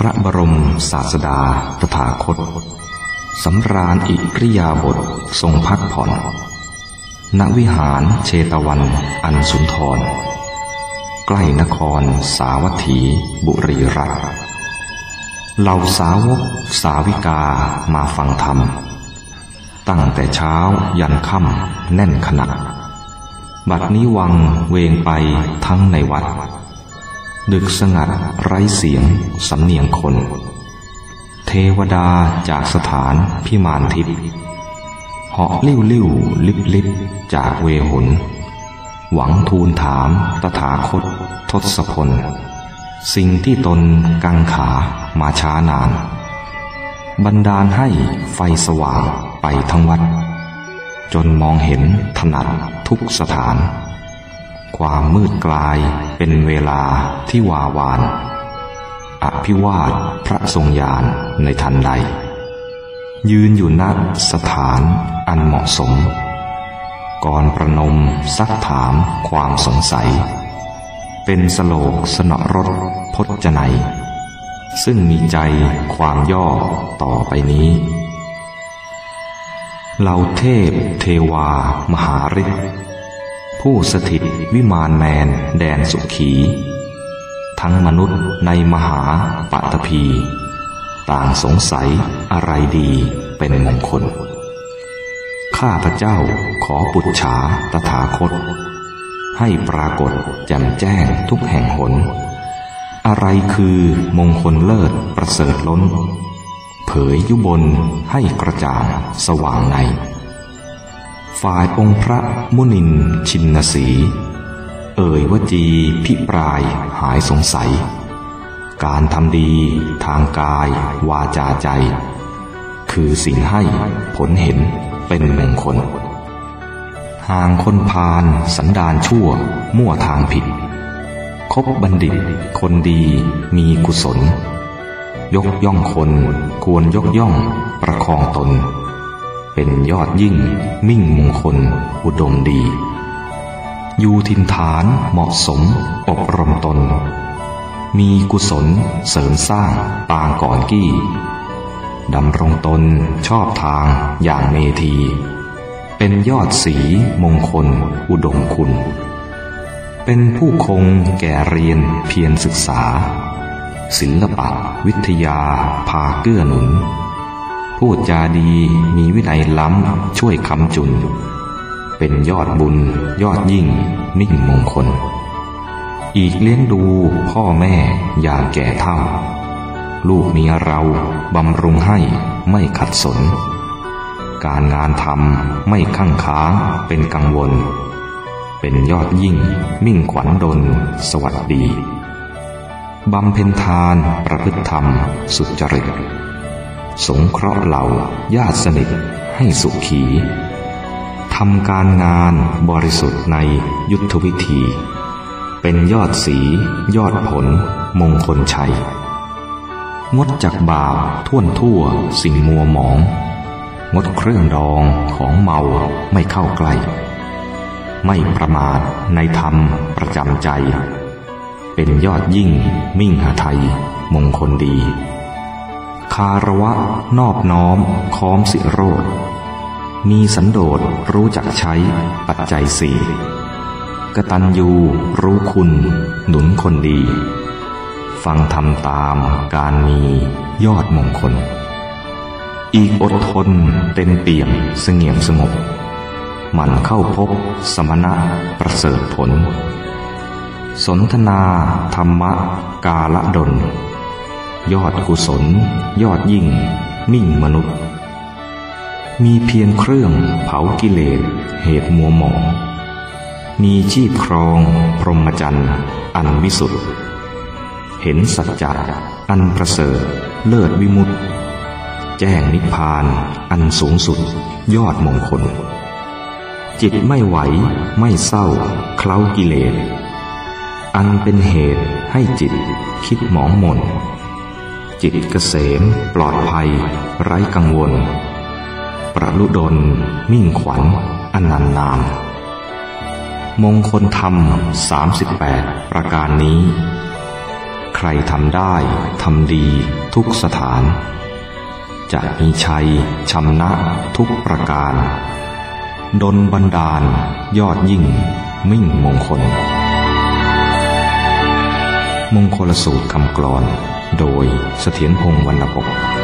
พระบรมศาสดาตถาคตสำราญอิริยาบถทรงพักผ่อนณวิหารเชตวันอันสุนทร ใกล้นครสาวัตถี บุรีรัตน์เหล่าสาวกสาวิกามาฟังธรรม ตั้งแต่เช้ายันค่ำแน่นขนาดบัดนี้วังเวงไปทั้งในวัด ดึกสงัดไร้เสียง สำเนียงคน เทวดาจากสถานพิมานทิพย์เหาะลิ้วลิ้วลิบลิบจากเวหน หวังทูลถามตถาคตทศพล สิ่งที่ตนกังขามาช้านาน บันดาลให้ไฟสว่างไปทั้งวัด จนมองเห็นถนัดทุกสถาน ความมืดกลายเป็นเวลาที่วาวาน อภิวาทพระทรงญาณในทันใด ยืนอยู่ณสถานอันเหมาะสม ก่อนประนมซักถามความสงสัย เป็นสโลกสนรสพจนัยซึ่งมีใจความย่อต่อไปนี้เหล่าเทพเทวามหาฤทธิ์ ผู้สถิตวิมานแมนแดนสุขี ทั้งมนุษย์ในมหาปัตภีต่างสงสัยอะไรดีเป็นมงคล ข้าพระเจ้าขอปุจฉาตถาคต ให้ปรากฏแจ่มแจ้งทุกแห่งหน อะไรคือมงคลเลิศประเสริฐล้น เผยยุบนให้กระจ่างสว่างใน ฝ่ายองค์พระมุนินชินสี เอ่ยวจีพิปรายหายสงสัย การทำดีทางกายวาจาใจ คือสิ่งให้ผลเห็นเป็นมงคลห่างคนพาลสันดานชั่วมั่วทางผิด คบบัณฑิต คนดีมีกุศล ยกย่องคนควรยกย่องประคองตน เป็นยอดยิ่ง มิ่งมงคล อุดมดี อยู่ทินฐานเหมาะสม อบรมตน มีกุศลเสริมสร้างปางก่อนกี้ดำรงตนชอบทางอย่างเมธี เป็นยอดสีมงคล อุดมคุณ เป็นผู้คงแก่เรียนเพียรศึกษา ศิลปะวิทยาพาเกื้อหนุน พูดจาดีมีวินัยล้ำ ช่วยคำจุน เป็นยอดบุญ ยอดยิ่ง มิ่งมงคล อีกเลี้ยงดูพ่อแม่อย่างแก่เท่า ลูกเมียเราบำรุงให้ไม่ขัดสน การงานทำไม่ข้างค้างเป็นกังวล เป็นยอดยิ่ง มิ่งขวัญดล สวัสดีบำเพ็ญทานประพฤติธรรม สุจริต สงเคราะห์เหล่าญาติสนิทให้สุขีทำการงานบริสุทธิ์ในยุทธวิธี เป็นยอดสี ยอดผล มงคลชัย งดจากบาปท่วนทั่วสิ่งมัวหมอง งดเครื่องดองของเมาไม่เข้าใกล้ ไม่ประมาทในธรรมประจำใจ เป็นยอดยิ่งมิ่งหาไทย มงคลดี คาระวะ นอบน้อม ค้อมสิโรดมีสันโดษรู้จักใช้ปัจจัยสี่กตัญญูรู้คุณ หนุนคนดี ฟังทำตามการมียอดมงคล อีกอดทนเต็มเปี่ยมเสงี่ยมสงบ มันเข้าพบสมณะประเสริฐผล สนทนาธรรมะกาละดล ยอดกุศล ยอดยิ่ง มิ่งมนุษย์ มีเพียงเครื่องเผากิเลส เหตุมัวหมองมีชีพครอง พรหมจรรย์อันวิสุทธิ์เห็นสัจจะอันประเสริฐ เลิศวิมุตติแจ้งนิพพานอันสูงสุด ยอดมงคล จิตไม่ไหวไม่เศร้า เคล้ากิเลส อันเป็นเหตุให้จิตคิดหมองหม่น จิตเกษม ปลอดภัย ไร้กังวล ประลุดล มิ่งขวัญอนันนานมงคลธรรมสามสิบแปดประการนี้ ใครทำได้ทำดีทุกสถาน จะมีชัยชำนะทุกประการ ดนบันดาล ยอดยิ่ง มิ่งมงคล มงคลสูตรคำกรอน โดยเสถียรพงศ์วรรณปก